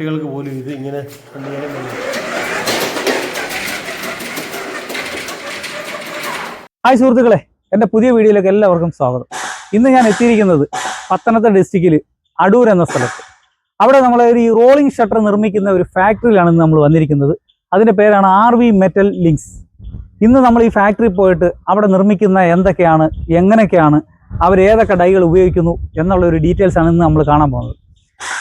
കുട്ടികൾക്ക് പോലും ഇത് ഇങ്ങനെ കഴിയും ഹായ് സുഹൃത്തുക്കളെ എന്റെ പുതിയ വീഡിയോയിലേക്ക് എല്ലാവർക്കും സ്വാഗതം. ഇന്ന് ഞാൻ എത്തിയിരിക്കുന്നത് പത്തനംതിട്ട ഡിസ്ട്രിക്റ്റിൽ അടൂർ എന്ന സ്ഥലത്ത്. അവിടെ നമ്മൾ ഒരു റോളിംഗ് ഷട്ടർ നിർമ്മിക്കുന്ന ഒരു ഫാക്ടറിയിലാണ് നമ്മൾ വന്നിരിക്കുന്നത്. അതിന്റെ പേരാണ് ആർ വി മെറ്റൽ ലിങ്ക്സ്. ഇന്ന് നമ്മൾ ഈ ഫാക്ടറി പോയിട്ട് അവിടെ നിർമ്മിക്കുന്ന എന്തൊക്കെയാണ് എങ്ങനെയൊക്കെയാണ് അവർ ഏതൊക്കെ ഡൈകൾ ഉപയോഗിക്കുന്നു എന്നുള്ള ഒരു ഡീറ്റെയിൽസ് ആണ് ഇന്ന് നമ്മൾ കാണാൻ പോകുന്നത്.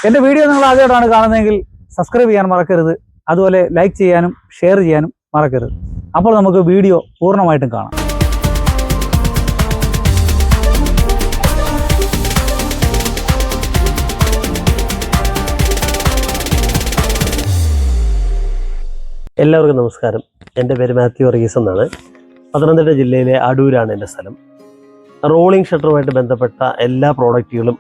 എന്റെ വീഡിയോ നിങ്ങൾ ആദ്യമായിട്ടാണ് കാണുന്നതെങ്കിൽ സബ്സ്ക്രൈബ് ചെയ്യാൻ മറക്കരുത്. അതുപോലെ ലൈക്ക് ചെയ്യാനും ഷെയർ ചെയ്യാനും മറക്കരുത്. അപ്പോൾ നമുക്ക് വീഡിയോ പൂർണമായിട്ടും കാണാം. എല്ലാവർക്കും നമസ്കാരം. എന്റെ പേര് മാത്യു വർഗീസ് എന്നാണ്. പത്തനംതിട്ട ജില്ലയിലെ അടൂരാണ് എന്റെ സ്ഥലം. റോളിംഗ് ഷട്ടറുമായിട്ട് ബന്ധപ്പെട്ട എല്ലാ പ്രോഡക്റ്റുകളും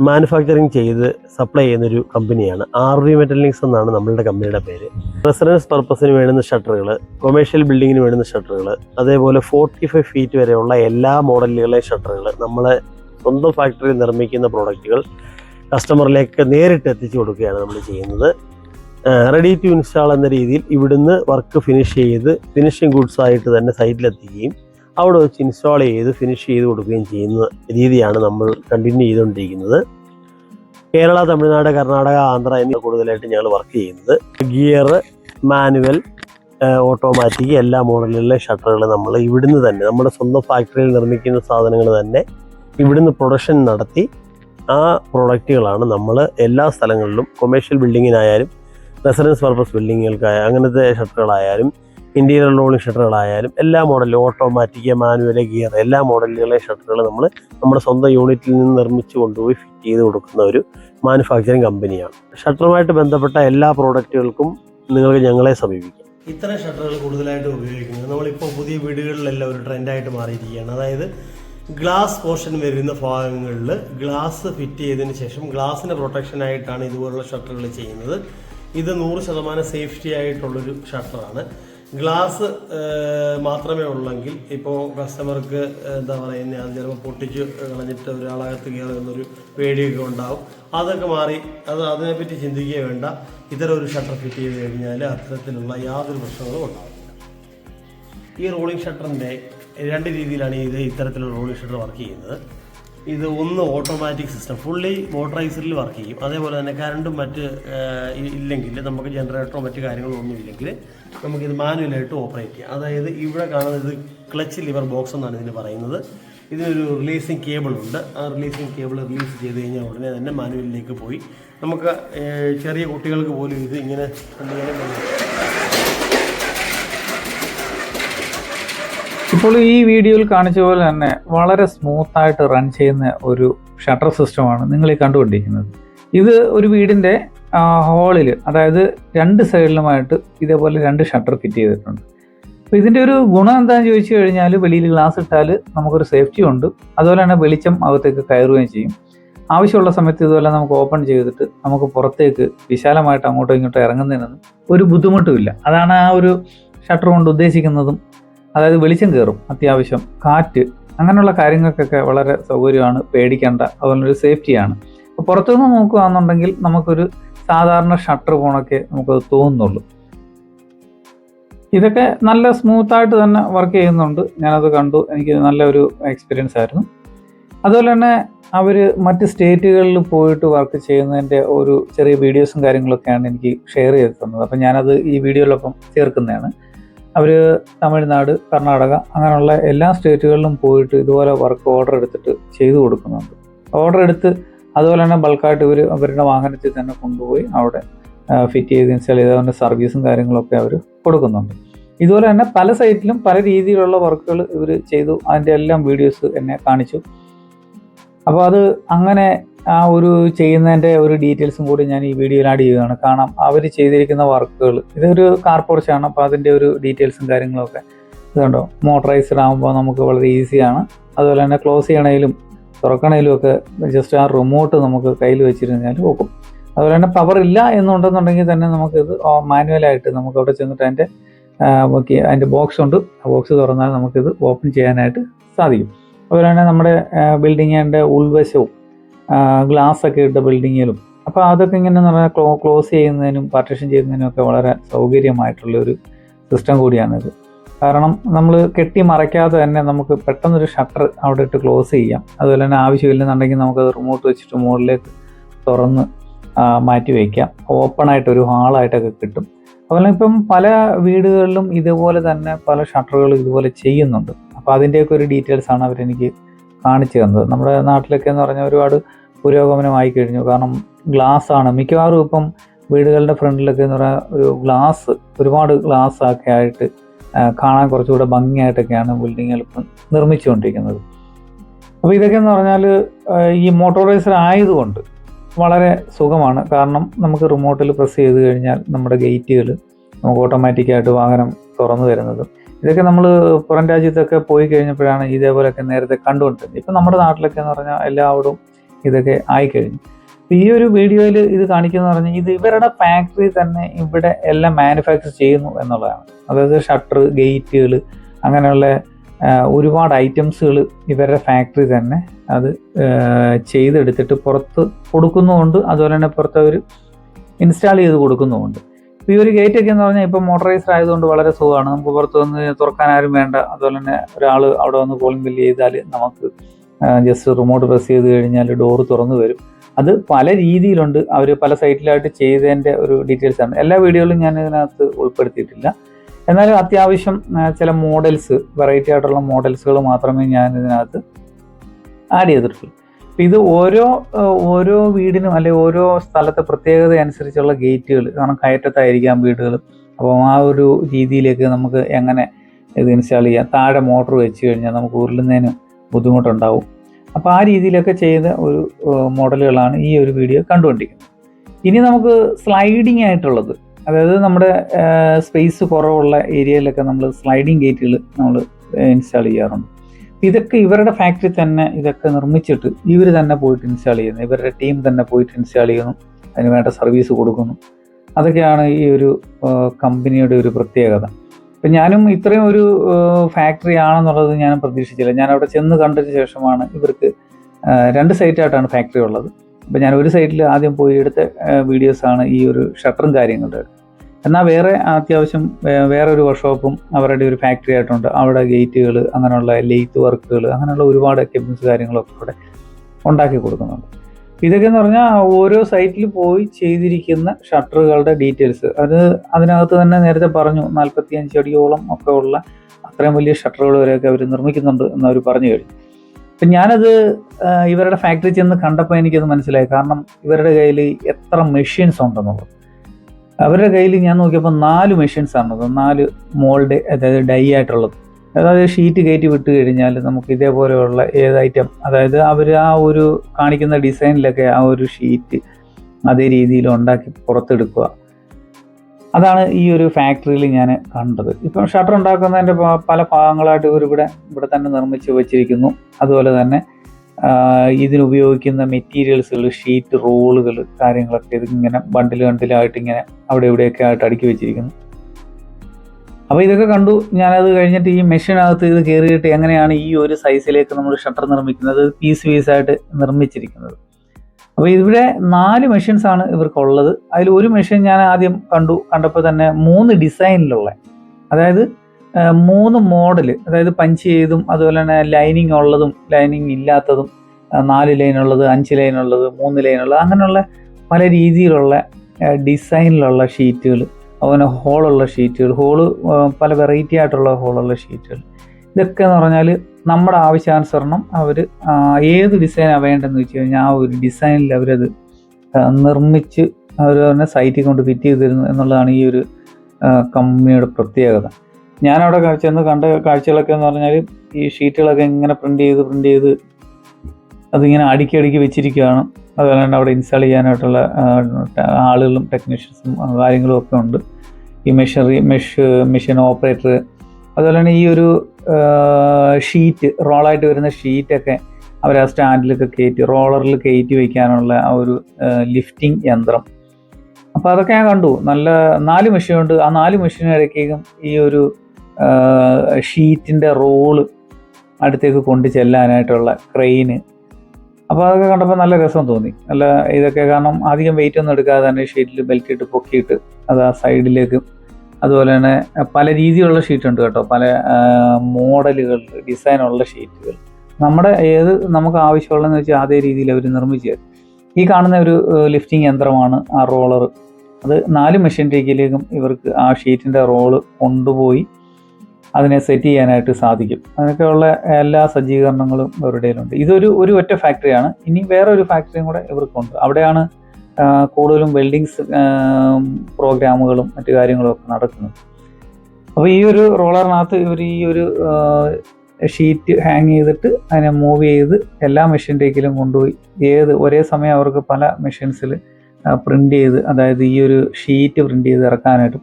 മാനുഫാക്ചറിങ് ചെയ്ത് സപ്ലൈ ചെയ്യുന്നൊരു കമ്പനിയാണ് ആർ വി മെറ്റലിങ്സ് എന്നാണ് നമ്മളുടെ കമ്പനിയുടെ പേര്. റെസിഡൻസ് പർപ്പസിന് വേണ്ടുന്ന ഷട്ടറുകൾ കൊമേഴ്ഷ്യൽ ബിൽഡിങ്ങിന് വേണ്ടുന്ന ഷട്ടറുകൾ അതേപോലെ ഫോർട്ടി ഫൈവ് ഫീറ്റ് വരെയുള്ള എല്ലാ മോഡലുകളെ ഷട്ടറുകൾ നമ്മളെ സ്വന്തം ഫാക്ടറിയിൽ നിർമ്മിക്കുന്ന പ്രോഡക്റ്റുകൾ കസ്റ്റമറിലേക്ക് നേരിട്ട് എത്തിച്ചു കൊടുക്കുകയാണ് നമ്മൾ ചെയ്യുന്നത്. റെഡി ടു ഇൻസ്റ്റാൾ എന്ന രീതിയിൽ ഇവിടുന്ന് വർക്ക് ഫിനിഷ് ചെയ്ത് ഫിനിഷിംഗ് ഗുഡ്സ് ആയിട്ട് തന്നെ സൈറ്റിലെത്തിക്കുകയും അവിടെ വെച്ച് ഇൻസ്റ്റാൾ ചെയ്ത് ഫിനിഷ് ചെയ്ത് കൊടുക്കുകയും ചെയ്യുന്ന രീതിയാണ് നമ്മൾ കണ്ടിന്യൂ ചെയ്തുകൊണ്ടിരിക്കുന്നത്. കേരള തമിഴ്നാട് കർണാടക ആന്ധ്ര എന്നിവ കൂടുതലായിട്ട് ഞങ്ങൾ വർക്ക് ചെയ്യുന്നത്. ഗിയർ മാനുവൽ ഓട്ടോമാറ്റിക് എല്ലാ മോഡലിലെ ഷട്ടറുകൾ നമ്മൾ ഇവിടുന്ന് തന്നെ നമ്മുടെ സ്വന്തം ഫാക്ടറിയിൽ നിർമ്മിക്കുന്ന സാധനങ്ങൾ തന്നെ ഇവിടുന്ന് പ്രൊഡക്ഷൻ നടത്തി ആ പ്രോഡക്റ്റുകളാണ് നമ്മൾ എല്ലാ സ്ഥലങ്ങളിലും കൊമേഴ്ഷ്യൽ ബിൽഡിങ്ങിനായാലും റെസിഡൻസ് പർപ്പസ് ബിൽഡിങ്ങുകൾക്കായ അങ്ങനത്തെ ഷട്ടറുകളായാലും ഇന്റീരിയർ ലോണിംഗ് ഷട്ടറുകളായാലും എല്ലാ മോഡലും ഓട്ടോമാറ്റിക് മാനുവൽ ഗിയർ എല്ലാ മോഡലുകളെ ഷട്ടറുകൾ നമ്മൾ നമ്മുടെ സ്വന്തം യൂണിറ്റിൽ നിന്ന് നിർമ്മിച്ച് കൊണ്ടുപോയി ഫിറ്റ് ചെയ്ത് കൊടുക്കുന്ന ഒരു മാനുഫാക്ചറിങ് കമ്പനിയാണ്. ഷട്ടറുമായിട്ട് ബന്ധപ്പെട്ട എല്ലാ പ്രോഡക്റ്റുകൾക്കും നിങ്ങൾക്ക് ഞങ്ങളെ സമീപിക്കാം. ഇത്തരം ഷട്ടറുകൾ കൂടുതലായിട്ട് ഉപയോഗിക്കുന്നത് നമ്മളിപ്പോൾ പുതിയ വീടുകളിലെല്ലാം ഒരു ട്രെൻഡായിട്ട് മാറിയിരിക്കുകയാണ്. അതായത് ഗ്ലാസ് പോർഷൻ വരുന്ന ഭാഗങ്ങളിൽ ഗ്ലാസ് ഫിറ്റ് ചെയ്തതിന് ശേഷം ഗ്ലാസിന്റെ പ്രൊട്ടക്ഷനായിട്ടാണ് ഇതുപോലുള്ള ഷട്ടറുകൾ ചെയ്യുന്നത്. ഇത് നൂറ് ശതമാനം സേഫ്റ്റി ആയിട്ടുള്ളൊരു ഷട്ടറാണ്. ഗ്ലാസ് മാത്രമേ ഉള്ളെങ്കിൽ ഇപ്പോൾ കസ്റ്റമർക്ക് എന്താ പറയുന്നത് അത് ചിലപ്പോൾ പൊട്ടിച്ച് കളഞ്ഞിട്ട് ഒരാളകത്ത് കയറി എന്നൊരു പേടിയൊക്കെ ഉണ്ടാവും. അതൊക്കെ മാറി അത് അതിനെപ്പറ്റി ചിന്തിക്കുക വേണ്ട. ഇത്തരം ഒരു ഷട്ടർ ഫിറ്റ് ചെയ്ത് കഴിഞ്ഞാൽ അത്തരത്തിലുള്ള യാതൊരു പ്രശ്നങ്ങളും ഉണ്ടാവില്ല. ഈ റോളിംഗ് ഷട്ടറിന്റെ രണ്ട് രീതിയിലാണ് ഇത് ഇത്തരത്തിലുള്ള റോളിംഗ് ഷട്ടർ വർക്ക് ചെയ്യുന്നത്. ഇത് ഒന്ന് ഓട്ടോമാറ്റിക് സിസ്റ്റം ഫുള്ളി മോട്ടറൈസറിൽ വർക്ക് ചെയ്യും. അതേപോലെ തന്നെ കറണ്ടും മറ്റ് ഇല്ലെങ്കിൽ നമുക്ക് ജനറേറ്ററോ മറ്റ് കാര്യങ്ങളോ ഒന്നും ഇല്ലെങ്കിൽ നമുക്കിത് മാനുവലായിട്ട് ഓപ്പറേറ്റ് ചെയ്യാം. അതായത് ഇവിടെ കാണുന്നത് ഇത് ക്ലച്ച് ലിവർ ബോക്സ് എന്നാണ് ഇതിന് പറയുന്നത്. ഇതിനൊരു റിലീസിങ് കേബിൾ ഉണ്ട്. ആ റിലീസിങ് കേബിൾ റിലീസ് ചെയ്ത് കഴിഞ്ഞാൽ ഉടനെ തന്നെ മാനുവലിലേക്ക് പോയി. നമുക്ക് ചെറിയ കുട്ടികൾക്ക് പോലും ഇത് ഇങ്ങനെ എന്തെങ്കിലും ഇപ്പോൾ ഈ വീഡിയോയിൽ കാണിച്ച പോലെ തന്നെ വളരെ സ്മൂത്ത് ആയിട്ട് റൺ ചെയ്യുന്ന ഒരു ഷട്ടർ സിസ്റ്റമാണ് നിങ്ങൾ ഈ കണ്ടുകൊണ്ടിരിക്കുന്നത്. ഇത് ഒരു വീടിന്റെ ഹോളിൽ അതായത് രണ്ട് സൈഡിലുമായിട്ട് ഇതേപോലെ രണ്ട് ഷട്ടർ ഫിറ്റ് ചെയ്തിട്ടുണ്ട്. അപ്പോൾ ഇതിന്റെ ഒരു ഗുണം എന്താണെന്ന് ചോദിച്ചു കഴിഞ്ഞാൽ വെളിയിൽ ഗ്ലാസ് ഇട്ടാൽ നമുക്കൊരു സേഫ്റ്റി ഉണ്ട്. അതുപോലെ തന്നെ വെളിച്ചം അകത്തേക്ക് കയറുകയും ചെയ്യും. ആവശ്യമുള്ള സമയത്ത് ഇതുപോലെ നമുക്ക് ഓപ്പൺ ചെയ്തിട്ട് നമുക്ക് പുറത്തേക്ക് വിശാലമായിട്ട് അങ്ങോട്ടും ഇങ്ങോട്ടും ഇറങ്ങുന്നതിനൊന്നും ഒരു ബുദ്ധിമുട്ടുമില്ല അതാണ് ആ ഒരു ഷട്ടർ കൊണ്ട് ഉദ്ദേശിക്കുന്നതും അതായത് വെളിച്ചം കയറും അത്യാവശ്യം കാറ്റ് അങ്ങനെയുള്ള കാര്യങ്ങൾക്കൊക്കെ വളരെ സൗകര്യമാണ് പേടിക്കേണ്ട അതുപോലെ ഒരു സേഫ്റ്റിയാണ് അപ്പോൾ പുറത്തുനിന്ന് നോക്കുകയാണെന്നുണ്ടെങ്കിൽ നമുക്കൊരു സാധാരണ ഷട്ടർ പോണൊക്കെ നമുക്കത് തോന്നുന്നുള്ളൂ. ഇതൊക്കെ നല്ല സ്മൂത്തായിട്ട് തന്നെ വർക്ക് ചെയ്യുന്നുണ്ട്. ഞാനത് കണ്ടു. എനിക്ക് നല്ലൊരു എക്സ്പീരിയൻസ് ആയിരുന്നു. അതുപോലെ തന്നെ അവർ മറ്റ് സ്റ്റേറ്റുകളിൽ പോയിട്ട് വർക്ക് ചെയ്യുന്നതിന്റെ ഒരു ചെറിയ വീഡിയോസും കാര്യങ്ങളൊക്കെയാണ് എനിക്ക് ഷെയർ ചെയ്ത് തന്നത്. അപ്പം ഞാനത് ഈ വീഡിയോയിലൊപ്പം ചേർക്കുന്നതാണ്. അവർ തമിഴ്നാട് കർണാടക അങ്ങനെയുള്ള എല്ലാ സ്റ്റേറ്റുകളിലും പോയിട്ട് ഇതുപോലെ വർക്ക് ഓർഡർ എടുത്തിട്ട് ചെയ്തു കൊടുക്കുന്നുണ്ട്. ഓർഡർ എടുത്ത് അതുപോലെ തന്നെ ബൾക്കായിട്ട് ഇവർ അവരുടെ വാഹനത്തിൽ തന്നെ കൊണ്ടുപോയി അവിടെ ഫിറ്റ് ചെയ്ത് ഇൻസ്റ്റാൾ ചെയ്ത് അവന്റെ സർവീസും കാര്യങ്ങളൊക്കെ അവർ കൊടുക്കുന്നുണ്ട്. ഇതുപോലെ തന്നെ പല സൈറ്റിലും പല രീതിയിലുള്ള വർക്കുകൾ ഇവർ ചെയ്തു. അതിന്റെ എല്ലാം വീഡിയോസ് എന്നെ കാണിച്ചു. അപ്പോൾ അത് അങ്ങനെ ആ ഒരു ചെയ്യുന്നതിന്റെ ഒരു ഡീറ്റെയിൽസും കൂടി ഞാൻ ഈ വീഡിയോയിൽ ആഡ് ചെയ്യുകയാണ് കാണാം അവർ ചെയ്തിരിക്കുന്ന വർക്കുകൾ ഇതൊരു കാർ പോർച്ചാണ് അപ്പോൾ അതിന്റെ ഒരു ഡീറ്റെയിൽസും കാര്യങ്ങളൊക്കെ ഇതുണ്ടോ? മോട്ടറൈസ്ഡ് ആകുമ്പോൾ നമുക്ക് വളരെ ഈസിയാണ് അതുപോലെ തന്നെ ക്ലോസ് ചെയ്യണേലും തുറക്കണേലും ഒക്കെ ജസ്റ്റ് ആ റിമോട്ട് നമുക്ക് കയ്യിൽ വെച്ചിരുന്നാൽ ഒക്കും അതുപോലെ തന്നെ പവർ ഇല്ല എന്നുണ്ടെന്നുണ്ടെങ്കിൽ തന്നെ നമുക്കിത് മാനുവലായിട്ട് നമുക്ക് അവിടെ ചെന്നിട്ട് അതിന്റെ ഓക്കെ അതിന്റെ ബോക്സ് ഉണ്ട്. ആ ബോക്സ് തുറന്നാൽ നമുക്കിത് ഓപ്പൺ ചെയ്യാനായിട്ട് സാധിക്കും. അതുപോലെ തന്നെ നമ്മുടെ ബിൽഡിങ്ങിന്റെ ഉൾവശവും ഗ്ലാസ് ഒക്കെ ഇട്ട ബിൽഡിങ്ങിലും അപ്പോൾ അതൊക്കെ ഇങ്ങനെ പറഞ്ഞാൽ ക്ലോ ക്ലോസ് ചെയ്യുന്നതിനും പാർട്ടീഷൻ ചെയ്യുന്നതിനും ഒക്കെ വളരെ സൗകര്യമായിട്ടുള്ള ഒരു സിസ്റ്റം കൂടിയാണിത്. കാരണം നമ്മൾ കെട്ടി മറയ്ക്കാതെ തന്നെ നമുക്ക് പെട്ടെന്നൊരു ഷട്ടർ അവിടെ ഇട്ട് ക്ലോസ് ചെയ്യാം. അതുപോലെ തന്നെ ആവശ്യമില്ലെന്നുണ്ടെങ്കിൽ നമുക്കത് റിമോട്ട് വെച്ചിട്ട് മുകളിലേക്ക് തുറന്ന് മാറ്റി വയ്ക്കാം ഓപ്പണായിട്ട് ഒരു ഹാളായിട്ടൊക്കെ കിട്ടും. അതുപോലെ ഇപ്പം പല വീടുകളിലും ഇതുപോലെ തന്നെ പല ഷട്ടറുകളും ഇതുപോലെ ചെയ്യുന്നുണ്ട്. അപ്പോൾ അതിന്റെയൊക്കെ ഒരു ഡീറ്റെയിൽസ് ആണ് അവരെനിക്ക് കാണിച്ചു തന്നത്. നമ്മുടെ നാട്ടിലൊക്കെ എന്ന് പറഞ്ഞാൽ ഒരുപാട് പുരോഗമനമായി കഴിഞ്ഞു. കാരണം ഗ്ലാസ് ആണ്. മിക്കവാറും ഇപ്പം വീടുകളുടെ ഫ്രണ്ടിലൊക്കെ എന്ന് പറഞ്ഞാൽ ഒരു ഗ്ലാസ് ഒരുപാട് ഗ്ലാസ് ഒക്കെ ആയിട്ട് കാണാൻ കുറച്ചുകൂടെ ഭംഗിയായിട്ടൊക്കെയാണ് ബിൽഡിങ്ങുകൾ ഇപ്പം നിർമ്മിച്ചുകൊണ്ടിരിക്കുന്നത്. അപ്പോൾ ഇതൊക്കെ എന്ന് പറഞ്ഞാൽ ഈ മോട്ടോറൈസർ ആയതുകൊണ്ട് വളരെ സുഖമാണ്. കാരണം നമുക്ക് റിമോട്ടിൽ പ്രസ് ചെയ്ത് കഴിഞ്ഞാൽ നമ്മുടെ ഗേറ്റുകൾ നമുക്ക് ഓട്ടോമാറ്റിക്കായിട്ട് വാഹനം തുറന്നു തരുന്നതും. ഇതൊക്കെ നമ്മൾ പുറം രാജ്യത്തൊക്കെ പോയി കഴിഞ്ഞപ്പോഴാണ് ഇതേപോലെയൊക്കെ നേരത്തെ കണ്ടുകൊണ്ടിരുന്നത്. ഇപ്പം നമ്മുടെ നാട്ടിലൊക്കെ എന്ന് പറഞ്ഞാൽ എല്ലാവരും ഇതൊക്കെ ആയിക്കഴിഞ്ഞു. ഈ ഒരു വീഡിയോയിൽ ഇത് കാണിക്കുന്ന പറഞ്ഞാൽ ഇത് ഇവരുടെ ഫാക്ടറി തന്നെ ഇവിടെ എല്ലാം മാനുഫാക്ചർ ചെയ്യുന്നു എന്നുള്ളതാണ്. അതായത് ഷട്ടർ ഗേറ്റുകൾ അങ്ങനെയുള്ള ഒരുപാട് ഐറ്റംസുകൾ ഇവരുടെ ഫാക്ടറി തന്നെ അത് ചെയ്തെടുത്തിട്ട് പുറത്ത് കൊടുക്കുന്നുമുണ്ട്. അതുപോലെ തന്നെ പുറത്ത് അവർ ഇൻസ്റ്റാൾ ചെയ്ത് കൊടുക്കുന്നുമുണ്ട്. ഇപ്പോൾ ഈ ഒരു ഗേറ്റ് ഒക്കെ എന്ന് പറഞ്ഞാൽ ഇപ്പോൾ മോട്ടറൈസ്ഡ് ആയതുകൊണ്ട് വളരെ സുഖമാണ്. നമുക്ക് പുറത്ത് വന്ന് തുറക്കാൻ ആരും വേണ്ട. അതുപോലെ തന്നെ ഒരാൾ അവിടെ വന്ന് കോളിംഗ് ബില്ല് ചെയ്താൽ നമുക്ക് ജസ്റ്റ് റിമോട്ട് പ്രസ് ചെയ്ത് കഴിഞ്ഞാൽ ഡോറ് തുറന്നു വരും. അത് പല രീതിയിലുണ്ട്. അവർ പല സൈറ്റിലായിട്ട് ചെയ്തതിന്റെ ഒരു ഡീറ്റെയിൽസ് ആണ്. എല്ലാ വീഡിയോകളും ഞാൻ ഇതിനകത്ത് ഉൾപ്പെടുത്തിയിട്ടില്ല. എന്നാലും അത്യാവശ്യം ചില മോഡൽസ് വെറൈറ്റി ആയിട്ടുള്ള മോഡൽസുകൾ മാത്രമേ ഞാൻ ഇതിനകത്ത് ആഡ് ചെയ്തിട്ടുള്ളൂ. അപ്പം ഇത് ഓരോ ഓരോ വീടിനും അല്ലെങ്കിൽ ഓരോ സ്ഥലത്തെ പ്രത്യേകത അനുസരിച്ചുള്ള ഗേറ്റുകൾ കാരണം കയറ്റത്തായിരിക്കാം വീടുകൾ അപ്പോൾ ആ ഒരു രീതിയിലേക്ക് നമുക്ക് എങ്ങനെ ഇത് ഇൻസ്റ്റാൾ ചെയ്യാം? താഴെ മോട്ടർ വെച്ച് കഴിഞ്ഞാൽ നമുക്ക് ഉരുളുന്നതിന് ബുദ്ധിമുട്ടുണ്ടാവും. അപ്പോൾ ആ രീതിയിലൊക്കെ ചെയ്ത ഒരു മോഡലുകളാണ് ഈ ഒരു വീഡിയോ കണ്ടുകൊണ്ടിരിക്കുന്നത്. ഇനി നമുക്ക് സ്ലൈഡിങ് ആയിട്ടുള്ളത് അതായത് നമ്മുടെ സ്പേസ് കുറവുള്ള ഏരിയയിലൊക്കെ നമ്മൾ സ്ലൈഡിങ് ഗേറ്റുകൾ നമ്മൾ ഇൻസ്റ്റാൾ ചെയ്യാറുണ്ട്. ഇതൊക്കെ ഇവരുടെ ഫാക്ടറി തന്നെ ഇതൊക്കെ നിർമ്മിച്ചിട്ട് ഇവർ തന്നെ പോയിട്ട് ഇൻസ്റ്റാൾ ചെയ്യുന്നു. ഇവരുടെ ടീം തന്നെ പോയിട്ട് ഇൻസ്റ്റാൾ ചെയ്യുന്നു. അതിന് വേണ്ട സർവീസ് കൊടുക്കുന്നു. അതൊക്കെയാണ് ഈ ഒരു കമ്പനിയുടെ ഒരു പ്രത്യേകത. അപ്പം ഞാനും ഇത്രയും ഒരു ഫാക്ടറി ആണെന്നുള്ളത് ഞാൻ പ്രതീക്ഷിച്ചില്ല. ഞാൻ അവിടെ ചെന്ന് കണ്ടതിന് ശേഷമാണ് ഇവർക്ക് രണ്ട് സൈറ്റായിട്ടാണ് ഫാക്ടറി ഉള്ളത്. അപ്പം ഞാൻ ഒരു സൈറ്റിൽ ആദ്യം പോയി എടുത്ത വീഡിയോസാണ് ഈ ഒരു ഷട്ടറും കാര്യങ്ങളുടെ എന്നാൽ വേറെ അത്യാവശ്യം വേറെ ഒരു വർക്ക്ഷോപ്പും അവരുടെ ഒരു ഫാക്ടറി ആയിട്ടുണ്ട്. അവിടെ ഗേറ്റുകൾ അങ്ങനെയുള്ള ലെയ്ത്ത് വർക്കുകൾ അങ്ങനെയുള്ള ഒരുപാട് എക്യുപ്മെന്റ്സ് കാര്യങ്ങളൊക്കെ ഇവിടെ ഉണ്ടാക്കി കൊടുക്കുന്നുണ്ട്. ഇതൊക്കെ എന്ന് പറഞ്ഞാൽ ഓരോ സൈറ്റിൽ പോയി ചെയ്തിരിക്കുന്ന ഷട്ടറുകളുടെ ഡീറ്റെയിൽസ്. അത് അതിനകത്ത് തന്നെ നേരത്തെ പറഞ്ഞു നാൽപ്പത്തി അഞ്ച് അടിയോളം ഒക്കെ ഉള്ള അത്രയും വലിയ ഷട്ടറുകൾ വരെയൊക്കെ അവർ നിർമ്മിക്കുന്നുണ്ട് എന്ന് അവർ പറഞ്ഞു കഴിഞ്ഞു. അപ്പം ഞാനത് ഇവരുടെ ഫാക്ടറി ചെന്ന് കണ്ടപ്പോൾ എനിക്കത് മനസ്സിലായി. കാരണം ഇവരുടെ കയ്യിൽ എത്ര മെഷീൻസ് ഉണ്ടെന്നുള്ളത്. അവരുടെ കയ്യിൽ ഞാൻ നോക്കിയപ്പോൾ നാല് മെഷീൻസ് ആണത് നാല് മോൾഡ് അതായത് ഡൈ ആയിട്ടുള്ളത്. അതായത് ഷീറ്റ് കയറ്റി വിട്ട് കഴിഞ്ഞാൽ നമുക്ക് ഇതേപോലെയുള്ള ഏത് ഐറ്റം അതായത് അവർ ആ ഒരു കാണിക്കുന്ന ഡിസൈനിലൊക്കെ ആ ഒരു ഷീറ്റ് അതേ രീതിയിൽ ഉണ്ടാക്കി പുറത്തെടുക്കുക. അതാണ് ഈ ഒരു ഫാക്ടറിയിൽ ഞാൻ കണ്ടത്. ഇപ്പം ഷട്ടർ ഉണ്ടാക്കുന്നതിന്റെ പല ഭാഗങ്ങളായിട്ട് ഇവരിവിടെ ഇവിടെ തന്നെ നിർമ്മിച്ച് വെച്ചിരിക്കുന്നു. അതുപോലെ തന്നെ ഇതിനുപയോഗിക്കുന്ന മെറ്റീരിയൽസുകൾ ഷീറ്റ് റോളുകൾ കാര്യങ്ങളൊക്കെ ഇതിങ്ങനെ ബണ്ടിൽ ബണ്ടിലായിട്ട് ഇങ്ങനെ അവിടെ ഇവിടെയൊക്കെ ആയിട്ട് അടുക്കി വെച്ചിരിക്കുന്നു. അപ്പോൾ ഇതൊക്കെ കണ്ടു. ഞാനത് കഴിഞ്ഞിട്ട് ഈ മെഷീനകത്ത് ഇത് കയറിയിട്ട് എങ്ങനെയാണ് ഈ ഒരു സൈസിലേക്ക് നമ്മൾ ഷട്ടർ നിർമ്മിക്കുന്നത് പീസ് പീസായിട്ട് നിർമ്മിച്ചിരിക്കുന്നത്. അപ്പോൾ ഇവിടെ നാല് മെഷീൻസ് ആണ് ഇവർക്കുള്ളത്. അതിൽ ഒരു മെഷീൻ ഞാൻ ആദ്യം കണ്ടു. കണ്ടപ്പോൾ തന്നെ മൂന്ന് ഡിസൈനിലുള്ള അതായത് മൂന്ന് മോഡൽ അതായത് പഞ്ച് ചെയ്തും അതുപോലെ തന്നെ ലൈനിങ് ഉള്ളതും ലൈനിങ് ഇല്ലാത്തതും നാല് ലൈൻ ഉള്ളത് അഞ്ച് ലൈൻ ഉള്ളത് മൂന്ന് ലൈൻ ഉള്ളത് അങ്ങനെയുള്ള പല രീതിയിലുള്ള ഡിസൈനിലുള്ള ഷീറ്റുകൾ അതുപോലെ ഹോളുള്ള ഷീറ്റുകൾ ഹോൾ പല വെറൈറ്റി ആയിട്ടുള്ള ഹോളുള്ള ഷീറ്റുകൾ. ഇതൊക്കെ എന്ന് പറഞ്ഞാൽ നമ്മുടെ ആവശ്യാനുസരണം അവർ ഏത് ഡിസൈനാണ് വേണ്ടതെന്ന് വെച്ച് കഴിഞ്ഞാൽ ആ ഒരു ഡിസൈനിൽ അവരത് നിർമ്മിച്ച് അവർ തന്നെ സൈറ്റിൽ കൊണ്ട് ഫിറ്റ് ചെയ്ത് തരുന്നു എന്നുള്ളതാണ് ഈ ഒരു കമ്പനിയുടെ പ്രത്യേകത. ഞാനവിടെ ചെന്ന് കണ്ട കാഴ്ചകളൊക്കെ എന്ന് പറഞ്ഞാൽ ഈ ഷീറ്റുകളൊക്കെ ഇങ്ങനെ പ്രിന്റ് ചെയ്ത് പ്രിന്റ് ചെയ്ത് അതിങ്ങനെ അടുക്കി അടുക്കി വെച്ചിരിക്കുകയാണ്. അതുപോലെ തന്നെ അവിടെ ഇൻസ്റ്റാൾ ചെയ്യാനായിട്ടുള്ള ആളുകളും ടെക്നീഷ്യൻസും കാര്യങ്ങളും ഒക്കെ ഉണ്ട്. ഈ മെഷീനറി മെഷ് മെഷീൻ ഓപ്പറേറ്റർ അതുപോലെ തന്നെ ഈ ഒരു ഷീറ്റ് റോളായിട്ട് വരുന്ന ഷീറ്റൊക്കെ അവർ ആ സ്റ്റാൻഡിലൊക്കെ കയറ്റി റോളറിൽ കയറ്റി വയ്ക്കാനുള്ള ആ ഒരു ലിഫ്റ്റിംഗ് യന്ത്രം. അപ്പോൾ അതൊക്കെ ഞാൻ കണ്ടു. നല്ല നാല് മെഷീൻ ഉണ്ട്. ആ നാല് മെഷീൻ മെഷീനിടയ്ക്കും ഈ ഒരു ഷീറ്റിന്റെ റോൾ അടുത്തേക്ക് കൊണ്ടു ചെല്ലാനായിട്ടുള്ള ക്രെയിന് അപ്പോൾ അതൊക്കെ കണ്ടപ്പോൾ നല്ല രസം തോന്നി. നല്ല ഇതൊക്കെ കാരണം അധികം വെയിറ്റ് ഒന്നും എടുക്കാതെ തന്നെ ഷീറ്റിൽ ബെൽറ്റ് ഇട്ട് പൊക്കിയിട്ട് അത് ആ സൈഡിലേക്ക് അതുപോലെ തന്നെ പല രീതിയിലുള്ള ഷീറ്റ് ഉണ്ട് കേട്ടോ. പല മോഡലുകൾ ഡിസൈനുള്ള ഷീറ്റുകൾ നമ്മുടെ ഏത് നമുക്ക് ആവശ്യമുള്ളതെന്ന് വെച്ചാൽ അതേ രീതിയിൽ അവർ നിർമ്മിച്ചു തരും. ഈ കാണുന്ന ഒരു ലിഫ്റ്റിംഗ് യന്ത്രമാണ് ആ റോളർ അത് നാല് മെഷീൻ ടേക്കിലേക്കും ഇവർക്ക് ആ ഷീറ്റിന്റെ റോൾ കൊണ്ടുപോയി അതിനെ സെറ്റ് ചെയ്യാനായിട്ട് സാധിക്കും. അതിനൊക്കെയുള്ള എല്ലാ സജ്ജീകരണങ്ങളും ഇവരുടെ ഉണ്ട് ഇതൊരു ഒരു ഒറ്റ ഫാക്ടറിയാണ് ഇനി വേറെ ഒരു ഫാക്ടറിയും കൂടെ ഇവർക്കുണ്ട്. അവിടെയാണ് കൂടുതലും വെൽഡിങ്സ് പ്രോഗ്രാമുകളും മറ്റു കാര്യങ്ങളും ഒക്കെ നടക്കുന്നത്. അപ്പോൾ ഈ ഒരു റോളറിനകത്ത് ഇവർ ഈ ഒരു ഷീറ്റ് ഹാങ് ചെയ്തിട്ട് അതിനെ മൂവ് ചെയ്ത് എല്ലാ മെഷീന്റെക്കിലും കൊണ്ടുപോയി ഏത് ഒരേ സമയം അവർക്ക് പല മെഷീൻസിൽ പ്രിന്റ് ചെയ്ത് അതായത് ഈ ഒരു ഷീറ്റ് പ്രിന്റ് ചെയ്ത് ഇറക്കാനായിട്ടും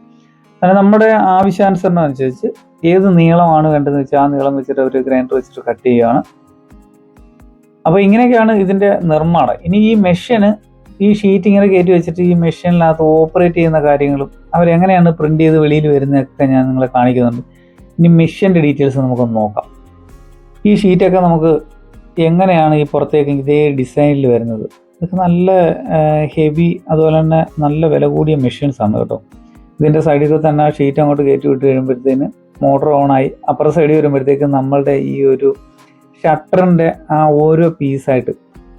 അങ്ങനെ നമ്മുടെ ആവശ്യാനുസരണം അനുസരിച്ച് ഏത് നീളമാണ് വേണ്ടതെന്ന് വെച്ചാൽ ആ നീളം വെച്ചിട്ട് അവർ ഗ്രൈൻഡർ വെച്ചിട്ട് കട്ട് ചെയ്യുകയാണ്. അപ്പോൾ ഇങ്ങനെയൊക്കെയാണ് ഇതിന്റെ നിർമ്മാണം. ഇനി ഈ മെഷീന് ഈ ഷീറ്റ് ഇങ്ങനെ കയറ്റി വെച്ചിട്ട് ഈ മെഷീനിനകത്ത് ഓപ്പറേറ്റ് ചെയ്യുന്ന കാര്യങ്ങളും അവരെങ്ങനെയാണ് പ്രിന്റ് ചെയ്ത് വെളിയിൽ വരുന്നതൊക്കെ ഞാൻ നിങ്ങളെ കാണിക്കുന്നുണ്ട്. ഇനി മെഷീന്റെ ഡീറ്റെയിൽസ് നമുക്കൊന്ന് നോക്കാം. ഈ ഷീറ്റൊക്കെ നമുക്ക് എങ്ങനെയാണ് ഈ പുറത്തേക്ക് ഇതേ ഡിസൈനിൽ വരുന്നത്? ഇതൊക്കെ നല്ല ഹെവി അതുപോലെ തന്നെ നല്ല വില കൂടിയ മെഷീൻസ് ആണ് കേട്ടോ. ഇതിന്റെ സൈഡിൽ തന്നെ ഷീറ്റ് അങ്ങോട്ട് കയറ്റി വിട്ട് കഴിയുമ്പോഴത്തേന് മോട്ടർ ഓണായി അപ്പുറ സൈഡിൽ വരുമ്പോഴത്തേക്ക് നമ്മളുടെ ഈ ഒരു ഷട്ടറിന്റെ ആ ഓരോ പീസായിട്ട്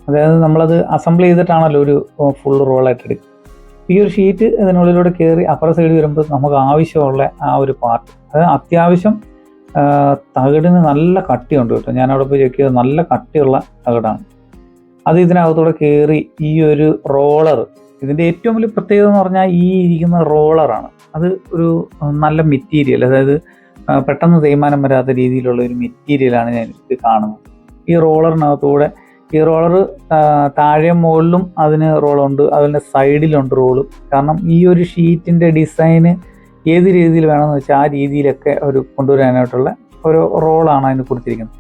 അതായത് നമ്മളത് അസംബിൾ ചെയ്തിട്ടാണല്ലോ ഒരു ഫുൾ റോളായിട്ട് എടുക്കുക. ഈ ഒരു ഷീറ്റ് ഇതിനുള്ളിലൂടെ കയറി അപ്പുറ സൈഡ് വരുമ്പോൾ നമുക്ക് ആവശ്യമുള്ള ആ ഒരു പാർട്ട് അത് അത്യാവശ്യം തകിടിന് നല്ല കട്ടിയുണ്ട് കേട്ടോ. ഞാൻ അവിടെ പോയി ചെക്ക് നല്ല കട്ടിയുള്ള തകിടാണ്. അത് ഇതിനകത്തൂടെ കയറി ഈ ഒരു റോളർ ഇതിന്റെ ഏറ്റവും വലിയ പ്രത്യേകത എന്ന് പറഞ്ഞാൽ ഈ ഇരിക്കുന്ന റോളറാണ്. അത് ഒരു നല്ല മെറ്റീരിയൽ. അതായത് പെട്ടെന്ന് തേയ്മാനം വരാത്ത രീതിയിലുള്ള ഒരു മെറ്റീരിയലാണ് ഞാൻ ഇത് കാണുന്നത്. ഈ റോളറിനകത്തൂടെ ഈ റോളർ താഴെ മുകളിലും അതിന് റോളുണ്ട് അതുപോലെ സൈഡിലുണ്ട് റോൾ. കാരണം ഈ ഒരു ഷീറ്റിന്റെ ഡിസൈന് ഏത് രീതിയിൽ വേണമെന്ന് വെച്ചാൽ ആ രീതിയിലൊക്കെ ഒരു കൊണ്ടുവരാനായിട്ടുള്ള ഒരു റോളാണ് അതിന് കൊടുത്തിരിക്കുന്നത്.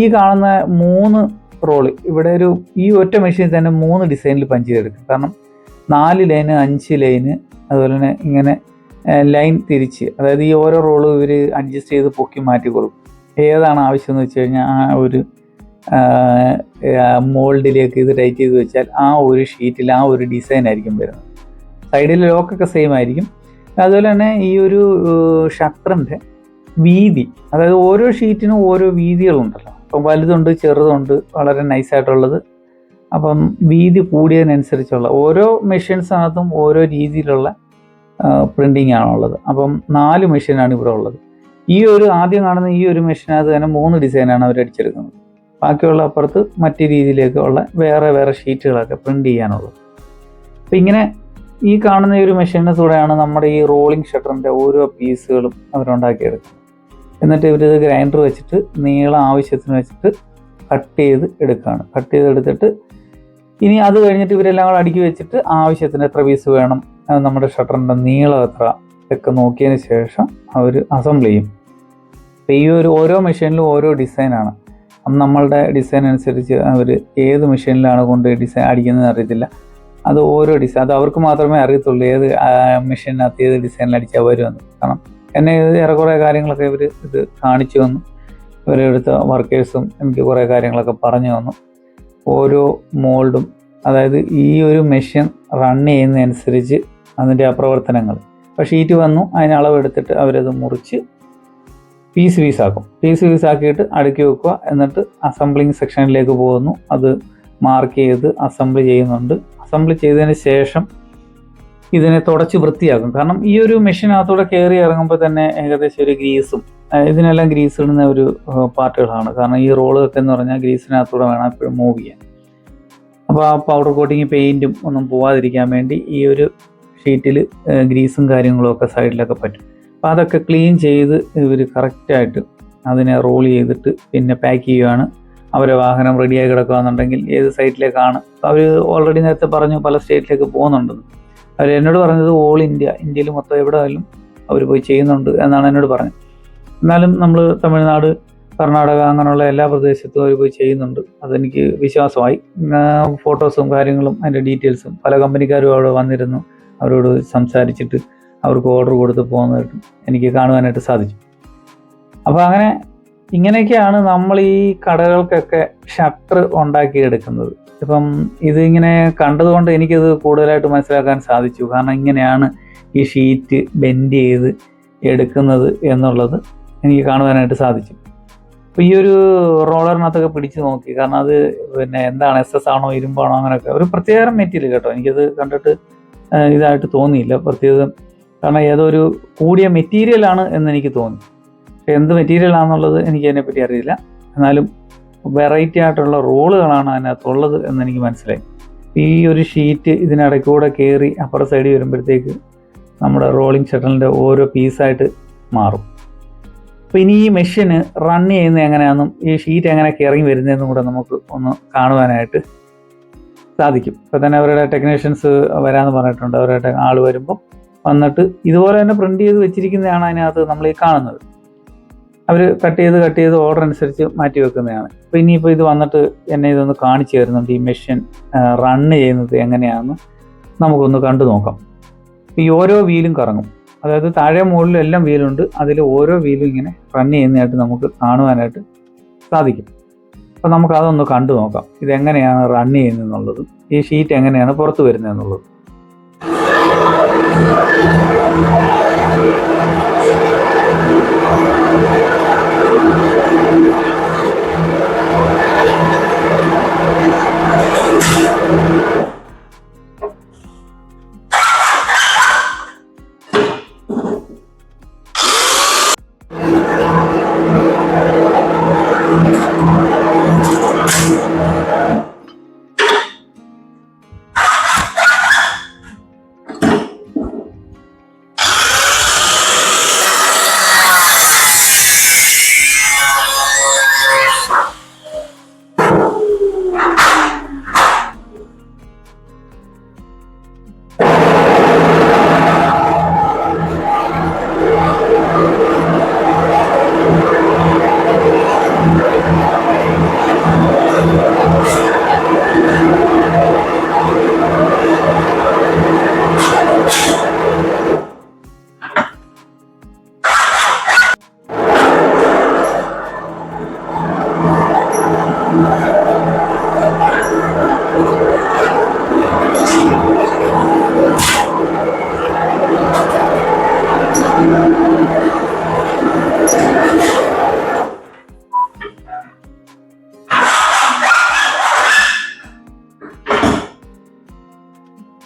ഈ കാണുന്ന മൂന്ന് റോൾ ഇവിടെ ഒരു ഈ ഒറ്റ മെഷീനിൽ തന്നെ മൂന്ന് ഡിസൈനിൽ പഞ്ച് ചെയ്തെടുക്കും. കാരണം നാല് ലൈന് അഞ്ച് ലൈന് അതുപോലെ തന്നെ ഇങ്ങനെ ലൈൻ തിരിച്ച് അതായത് ഈ ഓരോ റോളും ഇവർ അഡ്ജസ്റ്റ് ചെയ്ത് പൊക്കി മാറ്റി കൊടുക്കും ഏതാണ് ആവശ്യം എന്ന് വെച്ച് കഴിഞ്ഞാൽ ആ ഒരു മോൾഡിലേക്ക് ഇത് ടൈറ്റ് ചെയ്ത് വെച്ചാൽ ആ ഒരു ഷീറ്റിൽ ആ ഒരു ഡിസൈൻ ആയിരിക്കും വരുന്നത്. സൈഡിൽ ലോക്കൊക്കെ സെയിം ആയിരിക്കും. അതുപോലെ തന്നെ ഈ ഒരു ഷട്ടറിന്റെ വീതി അതായത് ഓരോ ഷീറ്റിനും ഓരോ വീതികളുണ്ടല്ലോ. അപ്പം വലുതുണ്ട് ചെറുതുണ്ട് വളരെ നൈസായിട്ടുള്ളത് അപ്പം വീതി കൂടിയതിനനുസരിച്ചുള്ള ഓരോ മെഷീൻസിനകത്തും ഓരോ രീതിയിലുള്ള പ്രിന്റിങ് ആണുള്ളത് അപ്പം നാല് മെഷീനാണ് ഇവിടെ ഉള്ളത്. ഈ ഒരു ആദ്യം കാണുന്ന ഈ ഒരു മെഷീനകത്ത് തന്നെ മൂന്ന് ഡിസൈനാണ് അവർ അടിച്ചെടുക്കുന്നത്. ബാക്കിയുള്ള അപ്പുറത്ത് മറ്റു രീതിയിലേക്കുള്ള വേറെ വേറെ ഷീറ്റുകളൊക്കെ പ്രിന്റ് ചെയ്യാനുള്ളത്. അപ്പം ഇങ്ങനെ ഈ കാണുന്ന ഈ ഒരു മെഷീനിൽ കൂടെയാണ് നമ്മുടെ ഈ റോളിംഗ് ഷട്ടറിന്റെ ഓരോ പീസുകളും അവരുണ്ടാക്കിയെടുക്കുന്നത്. എന്നിട്ട് ഇവരിത് ഗ്രൈൻഡർ വെച്ചിട്ട് നീളം ആവശ്യത്തിന് വെച്ചിട്ട് കട്ട് ചെയ്ത് എടുക്കുകയാണ്. കട്ട് ചെയ്ത് എടുത്തിട്ട് ഇനി അത് കഴിഞ്ഞിട്ട് ഇവരെല്ലാം കൂടെ അടുക്കി വെച്ചിട്ട് ആവശ്യത്തിന് എത്ര പീസ് വേണം? നമ്മുടെ ഷട്ടറിന്റെ നീളം എത്ര? ഒക്കെ നോക്കിയതിന് ശേഷം അവർ അസംബിൾ ചെയ്യും. അപ്പോൾ ഈ ഒരു ഓരോ മെഷീനിലും ഓരോ ഡിസൈനാണ് അപ്പം നമ്മളുടെ ഡിസൈൻ അനുസരിച്ച് അവർ ഏത് മെഷീനിലാണ് കൊണ്ട് ഡിസൈൻ അടിക്കുന്നത് അറിയത്തില്ല. അത് ഓരോ ഡിസൈൻ അത് അവർക്ക് മാത്രമേ അറിയത്തുള്ളൂ ഏത് മെഷീനകത്ത് ഏത് ഡിസൈനിൽ അടിച്ചാൽ വരുമെന്ന്. കാരണം എന്നെ ഏറെക്കുറെ കാര്യങ്ങളൊക്കെ ഇവർ ഇത് കാണിച്ചു തന്നു. ഇവരെടുത്ത വർക്കേഴ്സും എനിക്ക് കുറേ കാര്യങ്ങളൊക്കെ പറഞ്ഞു തന്നു. ഓരോ മോൾഡും അതായത് ഈ ഒരു മെഷീൻ റൺ ചെയ്യുന്നതനുസരിച്ച് അതിന്റെ ആ പ്രവർത്തനങ്ങൾ അപ്പോൾ ഷീറ്റ് വന്നു അതിന് അളവെടുത്തിട്ട് അവരത് മുറിച്ച് പീസ് പീസാക്കും പീസ് പീസാക്കിയിട്ട് അടുക്കി വെക്കുക എന്നിട്ട് അസംബ്ലിങ് സെക്ഷനിലേക്ക് പോകുന്നു. അത് മാർക്ക് ചെയ്ത് അസംബിൾ ചെയ്യുന്നുണ്ട്. അസംബിൾ ചെയ്തതിന് ശേഷം ഇതിനെ തുടച്ച് വൃത്തിയാക്കും. കാരണം ഈ ഒരു മെഷീനകത്തൂടെ കയറി ഇറങ്ങുമ്പോൾ തന്നെ ഏകദേശം ഒരു ഗ്രീസും ഇതിനെല്ലാം ഗ്രീസ് ഇടുന്ന ഒരു പാർട്ടുകളാണ്. കാരണം ഈ റോളൊക്കെ എന്ന് പറഞ്ഞാൽ ഗ്രീസിനകത്തൂടെ വേണം എപ്പോഴും മൂവ് ചെയ്യാൻ. അപ്പോൾ ആ പൗഡർ കോട്ടിങ് പെയിന്റും ഒന്നും പോവാതിരിക്കാൻ വേണ്ടി ഈ ഒരു ഷീറ്റിൽ ഗ്രീസും കാര്യങ്ങളും ഒക്കെ സൈഡിലൊക്കെ പറ്റും. അപ്പോൾ അതൊക്കെ ക്ലീൻ ചെയ്ത് ഇവർ കറക്റ്റായിട്ട് അതിനെ റോൾ ചെയ്തിട്ട് പിന്നെ പാക്ക് ചെയ്യുകയാണ് അവരെ വാഹനം റെഡിയായി കിടക്കുകയാണെന്നുണ്ടെങ്കിൽ ഏത് സൈറ്റിലേക്കാണ് അവർ ഓൾറെഡി നേരത്തെ പറഞ്ഞു പല സ്റ്റേറ്റിലേക്ക് പോകുന്നുണ്ടെന്ന് അവർ എന്നോട് പറഞ്ഞത് ഓൾ ഇന്ത്യ ഇന്ത്യയിൽ മൊത്തം എവിടെ ആയാലും അവർ പോയി ചെയ്യുന്നുണ്ട് എന്നാണ് എന്നോട് പറഞ്ഞത്. എന്നാലും നമ്മൾ തമിഴ്നാട് കർണാടക അങ്ങനെയുള്ള എല്ലാ പ്രദേശത്തും അവർ പോയി ചെയ്യുന്നുണ്ട്. അതെനിക്ക് വിശ്വാസമായി. ഫോട്ടോസും കാര്യങ്ങളും അതിന്റെ ഡീറ്റെയിൽസും പല കമ്പനിക്കാരും അവിടെ വന്നിരുന്നു. അവരോട് സംസാരിച്ചിട്ട് അവർക്ക് ഓർഡർ കൊടുത്ത് പോകുന്നതായിട്ട് എനിക്ക് കാണുവാനായിട്ട് സാധിച്ചു. അപ്പോൾ അങ്ങനെ ഇങ്ങനെയൊക്കെയാണ് നമ്മൾ ഈ കടകൾക്കൊക്കെ ഷട്ടർ ഉണ്ടാക്കിയെടുക്കുന്നത്. ഇപ്പം ഇതിങ്ങനെ കണ്ടതുകൊണ്ട് എനിക്കത് കൂടുതലായിട്ട് മനസ്സിലാക്കാൻ സാധിച്ചു. കാരണം ഇങ്ങനെയാണ് ഈ ഷീറ്റ് ബെൻഡ് ചെയ്ത് എടുക്കുന്നത് എന്നുള്ളത്. എനിക്ക് കാണുവാനായിട്ട് സാധിച്ചു. അപ്പോൾ ഈ ഒരു റോളറിനകത്തൊക്കെ പിടിച്ചു നോക്കി. കാരണം അത് പിന്നെ എന്താണ് എസ് എസ് ആണോ ഇരുമ്പാണോ അങ്ങനെയൊക്കെ. ഒരു പ്രത്യേകം മെറ്റീരിയൽ കേട്ടോ. എനിക്കത് കണ്ടിട്ട് ഇതായിട്ട് തോന്നിയില്ല. പ്രത്യേകം കാരണം ഏതോ ഒരു കൂടിയ മെറ്റീരിയലാണ് എന്ന് എനിക്ക് തോന്നി. പക്ഷെ എന്ത് മെറ്റീരിയൽ ആണെന്നുള്ളത് എനിക്ക് അതിനെപ്പറ്റി അറിയില്ല. എന്നാലും വെറൈറ്റി ആയിട്ടുള്ള റോളുകളാണ് അതിനകത്തുള്ളത് എന്നെനിക്ക് മനസ്സിലായി. ഈ ഒരു ഷീറ്റ് ഇതിനിടയ്ക്കൂടെ കയറി അപ്പുറ സൈഡിൽ വരുമ്പോഴത്തേക്ക് നമ്മുടെ റോളിംഗ് ഷട്ടലിന്റെ ഓരോ പീസായിട്ട് മാറും. അപ്പോൾ ഇനി ഈ മെഷീന് റൺ ചെയ്യുന്നത് എങ്ങനെയാണെന്നും ഈ ഷീറ്റ് എങ്ങനെയൊക്കെ ഇറങ്ങി വരുന്നതെന്നും കൂടെ നമുക്ക് ഒന്ന് കാണുവാനായിട്ട് സാധിക്കും. ഇപ്പോൾ തന്നെ അവരുടെ ടെക്നീഷ്യൻസ് വരാന്ന് പറഞ്ഞിട്ടുണ്ട്. അവരുടെ ആൾ വരുമ്പോൾ വന്നിട്ട് ഇതുപോലെ തന്നെ പ്രിന്റ് ചെയ്ത് വെച്ചിരിക്കുന്നതാണ് അതിനകത്ത് നമ്മൾ ഈ കാണുന്നത്. അവർ കട്ട് ചെയ്ത് കട്ട് ചെയ്ത് ഓർഡർ അനുസരിച്ച് മാറ്റി വെക്കുന്നതാണ്. അപ്പോൾ ഇനിയിപ്പോൾ ഇത് വന്നിട്ട് എന്നെ ഇതൊന്ന് കാണിച്ചു തരുന്നുണ്ട്. ഈ മെഷീൻ റണ്ണ് ചെയ്യുന്നത് എങ്ങനെയാണെന്ന് നമുക്കൊന്ന് കണ്ടു നോക്കാം. ഈ ഓരോ വീലും കറങ്ങും. അതായത് താഴെ മുകളിലും എല്ലാം വീലുണ്ട്. അതിൽ ഓരോ വീലും ഇങ്ങനെ റൺ ചെയ്യുന്നതായിട്ട് നമുക്ക് കാണുവാനായിട്ട് സാധിക്കും. അപ്പോൾ നമുക്ക് അതൊന്ന് കണ്ടു നോക്കാം. ഇതെങ്ങനെയാണ് റൺ ചെയ്യുന്നത് എന്നുള്ളത് ഈ ഷീറ്റ് എങ്ങനെയാണ് പുറത്തു വരുന്നത്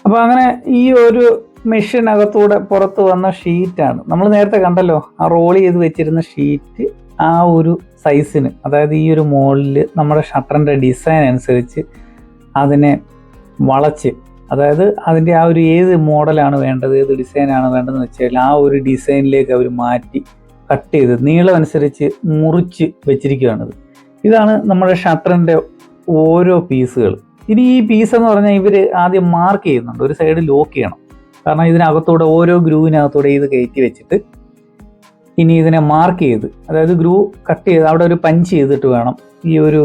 അപ്പോൾ അങ്ങനെ ഈ ഒരു മെഷീനകത്തൂടെ പുറത്ത് വന്ന ഷീറ്റാണ് നമ്മൾ നേരത്തെ കണ്ടല്ലോ ആ റോൾ ചെയ്ത് വെച്ചിരുന്ന ഷീറ്റ് ആ ഒരു സൈസിന് അതായത് ഈ ഒരു മോളിൽ നമ്മുടെ ഷട്ടറിന്റെ ഡിസൈൻ അനുസരിച്ച് അതിനെ വളച്ച് അതായത് അതിന്റെ ആ ഒരു ഏത് മോഡലാണ് വേണ്ടത് ഏത് ഡിസൈനാണ് വേണ്ടതെന്ന് വെച്ചാൽ ആ ഒരു ഡിസൈനിലേക്ക് അവർ മാറ്റി കട്ട് ചെയ്ത് നീളം അനുസരിച്ച് മുറിച്ച് വെച്ചിരിക്കുകയാണിത് ഇതാണ് നമ്മുടെ ഷട്ടറിന്റെ ഓരോ പീസുകൾ ഇനി ഈ പീസ് എന്ന് പറഞ്ഞാൽ ഇവർ ആദ്യം മാർക്ക് ചെയ്യുന്നുണ്ട്. ഒരു സൈഡ് ലോക്ക് ചെയ്യണം. കാരണം ഇതിനകത്തൂടെ ഓരോ ഗ്രൂവിനകത്തൂടെ ഇത് കയറ്റി വെച്ചിട്ട് ഇനി ഇതിനെ മാർക്ക് ചെയ്ത് അതായത് ഗ്രൂ കട്ട് ചെയ്ത് അവിടെ ഒരു പഞ്ച് ചെയ്തിട്ട് വേണം ഈ ഒരു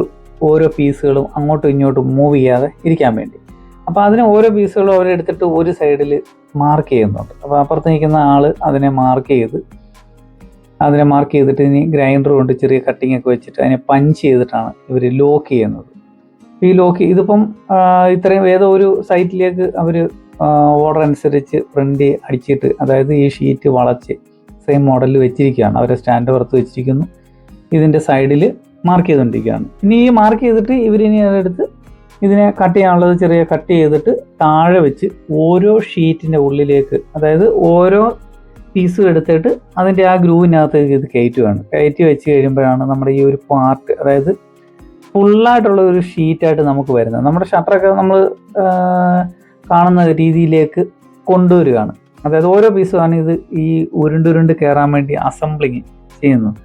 ഓരോ പീസുകളും അങ്ങോട്ടും ഇങ്ങോട്ടും മൂവ് ചെയ്യാതെ ഇരിക്കാൻ വേണ്ടി. അപ്പോൾ അതിനെ ഓരോ പീസുകളും അവരെടുത്തിട്ട് ഒരു സൈഡിൽ മാർക്ക് ചെയ്യുന്നുണ്ട്. അപ്പോൾ അപ്പുറത്ത് നിൽക്കുന്ന ആൾ അതിനെ മാർക്ക് ചെയ്ത് അതിനെ മാർക്ക് ചെയ്തിട്ട് ഇനി ഗ്രൈൻഡർ കൊണ്ട് ചെറിയ കട്ടിംഗ് ഒക്കെ വെച്ചിട്ട് അതിനെ പഞ്ച് ചെയ്തിട്ടാണ് ഇവർ ലോക്ക് ചെയ്യുന്നത്. ഈ ലോക്കി ഇതിപ്പം ഇത്രയും ഏതോ ഒരു സൈറ്റിലേക്ക് അവർ ഓർഡർ അനുസരിച്ച് പ്രിന്റ് അടിച്ചിട്ട് അതായത് ഈ ഷീറ്റ് വളച്ച് സെയിം മോഡലിൽ വെച്ചിരിക്കുകയാണ്. അവരെ സ്റ്റാൻഡ് പുറത്ത് വെച്ചിരിക്കുന്നു. ഇതിന്റെ സൈഡിൽ മാർക്ക് ചെയ്തുകൊണ്ടിരിക്കുകയാണ് ഇനി ഈ മാർക്ക് ചെയ്തിട്ട് ഇവരിനി അതെടുത്ത് ഇതിനെ കട്ട് ചെയ്യാനുള്ളത് ചെറിയ കട്ട് ചെയ്തിട്ട് താഴെ വെച്ച് ഓരോ ഷീറ്റിന്റെ ഉള്ളിലേക്ക് അതായത് ഓരോ പീസും എടുത്തിട്ട് അതിന്റെ ആ ഗ്രൂവിനകത്തേക്ക് ഇത് കയറ്റുകയാണ് കയറ്റി വെച്ച് കഴിയുമ്പോഴാണ് നമ്മുടെ ഈ ഒരു പാർട്ട് അതായത് ഫുള്ളായിട്ടുള്ള ഒരു ഷീറ്റായിട്ട് നമുക്ക് വരുന്നത്. നമ്മുടെ ഷട്ടറൊക്കെ നമ്മൾ കാണുന്ന രീതിയിലേക്ക് കൊണ്ടുവരികയാണ്. അതായത് ഓരോ പീസുമാണ് ഇത് ഈ ഉരുണ്ടുരുണ്ട് കയറാൻ വേണ്ടി അസംബ്ലിങ് ചെയ്യുന്നത്.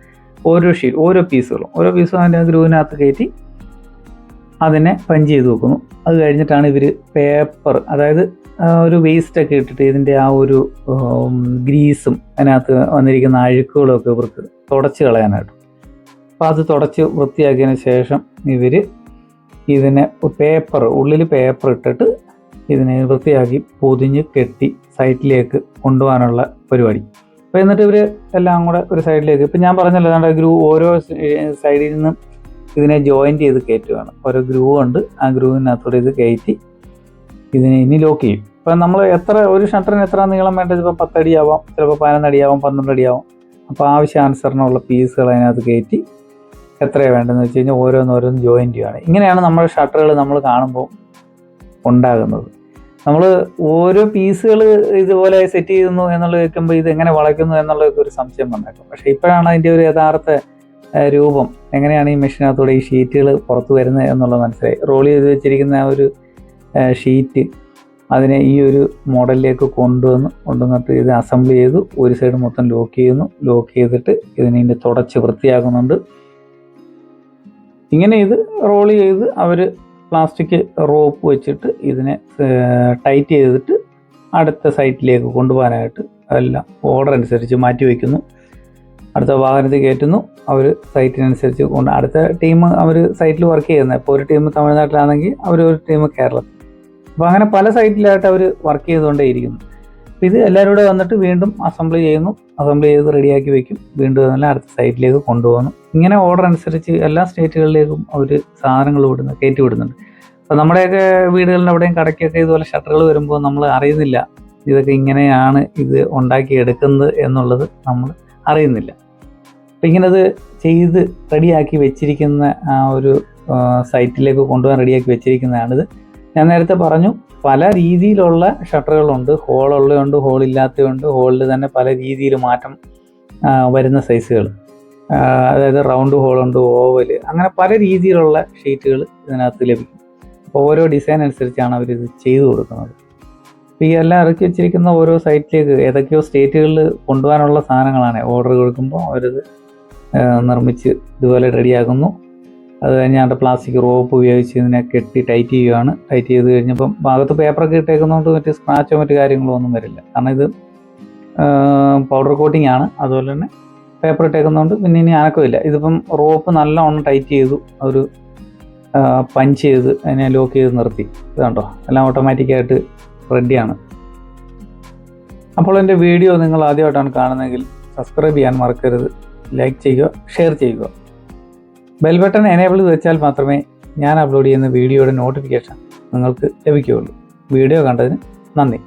ഓരോ ഷീറ്റ് ഓരോ പീസുകളും ഓരോ പീസും അതിന്റെ ഗ്രൂവിനകത്ത് കയറ്റി അതിനെ പഞ്ച് ചെയ്ത് വെക്കുന്നു. അത് കഴിഞ്ഞിട്ടാണ് ഇവർ പേപ്പർ അതായത് ഒരു വേസ്റ്റ് ഒക്കെ ഇട്ടിട്ട് ഇതിന്റെ ആ ഒരു ഗ്രീസും അതിനകത്ത് വന്നിരിക്കുന്ന അഴുക്കുകളും ഒക്കെ ഇവർക്ക് തുടച്ച് കളയാനായിട്ട്. അപ്പോൾ അത് തുടച്ച് വൃത്തിയാക്കിയതിന് ശേഷം ഇവർ ഇതിനെ പേപ്പർ ഉള്ളിൽ പേപ്പർ ഇട്ടിട്ട് ഇതിനെ വൃത്തിയാക്കി പൊതിഞ്ഞ് കെട്ടി സൈറ്റിലേക്ക് കൊണ്ടുപോകാനുള്ള പരിപാടി. അപ്പോൾ എന്നിട്ട് ഇവർ എല്ലാം കൂടെ ഒരു സൈഡിലേക്ക് ഇപ്പം ഞാൻ പറഞ്ഞല്ലോ നമ്മുടെ ഗ്രൂ ഓരോ സൈഡിൽ നിന്നും ഇതിനെ ജോയിന്റ് ചെയ്ത് കയറ്റുകയാണ് ഓരോ ഗ്രൂ ഉണ്ട് ആ ഗ്രൂവിനകത്തൂടെ ഇത് കയറ്റി ഇതിനെ ഇനി ലോക്ക് ചെയ്യും. ഇപ്പം നമ്മൾ എത്ര ഒരു ഷട്ടറിന് എത്ര നീളം വേണ്ടത്? ഇപ്പോൾ പത്തടി ആവാം ചിലപ്പോൾ പതിനൊന്നടിയാവാം അടി ആവാം പന്ത്രണ്ട് അടി ആവാം അപ്പോൾ ആവശ്യാനുസരണമുള്ള പീസുകൾ അതിനകത്ത് കയറ്റി എത്രയാണ് വേണ്ടതെന്ന് വെച്ച് കഴിഞ്ഞാൽ ഓരോന്നോരോന്ന് ജോയിൻ ചെയ്യുകയാണ് ഇങ്ങനെയാണ് നമ്മൾ ഷട്ടറുകൾ നമ്മൾ കാണുമ്പോൾ ഉണ്ടാകുന്നത്. നമ്മൾ ഓരോ പീസുകൾ ഇതുപോലെ സെറ്റ് ചെയ്യുന്നു എന്നുള്ളത് കേൾക്കുമ്പോൾ ഇത് എങ്ങനെ വളയ്ക്കുന്നു എന്നുള്ളതൊക്കെ ഒരു സംശയം ഉണ്ടാക്കും. പക്ഷേ ഇപ്പോഴാണ് അതിന്റെ ഒരു യഥാർത്ഥ രൂപം. എങ്ങനെയാണ് ഈ മെഷീനകത്തൂടെ ഈ ഷീറ്റുകൾ പുറത്ത് വരുന്നത് എന്നുള്ളത് മനസ്സിലായി. റോൾ ചെയ്ത് വെച്ചിരിക്കുന്ന ആ ഒരു ഷീറ്റ് അതിനെ ഈ ഒരു മോഡലിലേക്ക് കൊണ്ടുവന്ന് കൊണ്ടുവന്നിട്ട് ഇത് അസംബിൾ ചെയ്തു. ഒരു സൈഡ് മൊത്തം ലോക്ക് ചെയ്യുന്നു. ലോക്ക് ചെയ്തിട്ട് ഇതിനെ തുടച്ച് വൃത്തിയാക്കുന്നുണ്ട്. ഇങ്ങനെ ഇത് റോൾ ചെയ്ത് അവർ പ്ലാസ്റ്റിക് റോപ്പ് വെച്ചിട്ട് ഇതിനെ ടൈറ്റ് ചെയ്തിട്ട് അടുത്ത സൈറ്റിലേക്ക് കൊണ്ടുപോകാനായിട്ട് എല്ലാം ഓർഡർ അനുസരിച്ച് മാറ്റി വയ്ക്കുന്നു അടുത്ത വാഹനത്തിൽ കയറ്റുന്നു. അവർ സൈറ്റിനനുസരിച്ച് കൊണ്ട് അടുത്ത ടീം അവർ സൈറ്റിൽ വർക്ക് ചെയ്യുന്നത്. ഇപ്പോൾ ഒരു ടീം തമിഴ്നാട്ടിലാണെങ്കിൽ അവർ ഒരു ടീം കേരളത്തിൽ. അപ്പോൾ അങ്ങനെ പല സൈറ്റിലായിട്ട് അവർ വർക്ക് ചെയ്തുകൊണ്ടേ ഇരിക്കുന്നു അപ്പോൾ ഇത് എല്ലാവരും കൂടെ വന്നിട്ട് വീണ്ടും അസംബിൾ ചെയ്യുന്നു. അസംബിൾ ചെയ്ത് റെഡിയാക്കി വെക്കും. വീണ്ടും അതെല്ലാം അടുത്ത സൈറ്റിലേക്ക് കൊണ്ടുപോകുന്നു. ഇങ്ങനെ ഓർഡർ അനുസരിച്ച് എല്ലാ സ്റ്റേറ്റുകളിലേക്കും അവർ സാധനങ്ങൾ വിടുന്നു കയറ്റി വിടുന്നുണ്ട്. അപ്പോൾ നമ്മുടെയൊക്കെ വീടുകളിൽ അവിടെയും കടയ്ക്കൊക്കെ ഇതുപോലെ ഷട്ടറുകൾ വരുമ്പോൾ നമ്മൾ അറിയുന്നില്ല. ഇതൊക്കെ ഇങ്ങനെയാണ് ഇത് ഉണ്ടാക്കി എടുക്കുന്നത് എന്നുള്ളത് നമ്മൾ അറിയുന്നില്ല. അപ്പം ഇങ്ങനെ അത് ചെയ്ത് റെഡിയാക്കി വെച്ചിരിക്കുന്ന ആ ഒരു സൈറ്റിലേക്ക് കൊണ്ടുപോകാൻ റെഡിയാക്കി വെച്ചിരിക്കുന്നതാണിത്. ഞാൻ നേരത്തെ പറഞ്ഞു പല രീതിയിലുള്ള ഷട്ടറുകളുണ്ട്. ഹോളുള്ളതുണ്ട് ഹോളില്ലാത്തതുണ്ട് ഹോളിൽ തന്നെ പല രീതിയിൽ മാറ്റം വരുന്ന സൈസുകൾ. അതായത് റൗണ്ട് ഹോളുണ്ട് ഓവൽ അങ്ങനെ പല രീതിയിലുള്ള ഷീറ്റുകൾ ഇതിനകത്ത് ലഭിക്കും. ഓരോ ഡിസൈൻ അനുസരിച്ചാണ് അവർ ഇത് ചെയ്തു കൊടുക്കുന്നത്. അപ്പോൾ ഈ എല്ലാം ഇറക്കി വെച്ചിരിക്കുന്ന ഓരോ സൈറ്റിലേക്ക് ഏതൊക്കെയോ സ്റ്റേറ്റുകളിൽ കൊണ്ടുപോകാനുള്ള സാധനങ്ങളാണ്. ഓർഡർ കൊടുക്കുമ്പോൾ അവരത് നിർമ്മിച്ച് ഇതുപോലെ റെഡിയാക്കുന്നു. അത് കഴിഞ്ഞാണ്ട് പ്ലാസ്റ്റിക് റോപ്പ് ഉപയോഗിച്ച് ഇതിനെ കെട്ടി ടൈറ്റ് ചെയ്യുകയാണ് ടൈറ്റ് ചെയ്ത് കഴിഞ്ഞപ്പം ഭാഗത്ത് പേപ്പറൊക്കെ ഇട്ടേക്കുന്നതുകൊണ്ട് മറ്റ് സ്ക്രാച്ചോ മറ്റു കാര്യങ്ങളോ ഒന്നും വരില്ല. കാരണം ഇത് പൗഡർ കോട്ടിംഗ് ആണ്. അതുപോലെ തന്നെ പേപ്പർ ഇട്ടേക്കുന്നതുകൊണ്ട് പിന്നെ ഇനി അനക്കമില്ല ഇതിപ്പം റോപ്പ് നല്ലോണം ടൈറ്റ് ചെയ്തു. ഒരു പഞ്ച് ചെയ്ത് അതിനെ ലോക്ക് ചെയ്ത് നിർത്തി. ഇതാണ്ടോ എല്ലാം ഓട്ടോമാറ്റിക്കായിട്ട് റെഡിയാണ് അപ്പോൾ എന്റെ വീഡിയോ നിങ്ങൾ ആദ്യമായിട്ടാണ് കാണുന്നതെങ്കിൽ സബ്സ്ക്രൈബ് ചെയ്യാൻ മറക്കരുത്. ലൈക്ക് ചെയ്യുക ഷെയർ ചെയ്യുക. ബെൽ ബട്ടൺ എനേബിൾ വെച്ചാൽ മാത്രമേ ഞാൻ അപ്ലോഡ് ചെയ്യുന്ന വീഡിയോയുടെ നോട്ടിഫിക്കേഷൻ നിങ്ങൾക്ക് ലഭിക്കുകയുള്ളൂ. വീഡിയോ കണ്ടതിന് നന്ദി.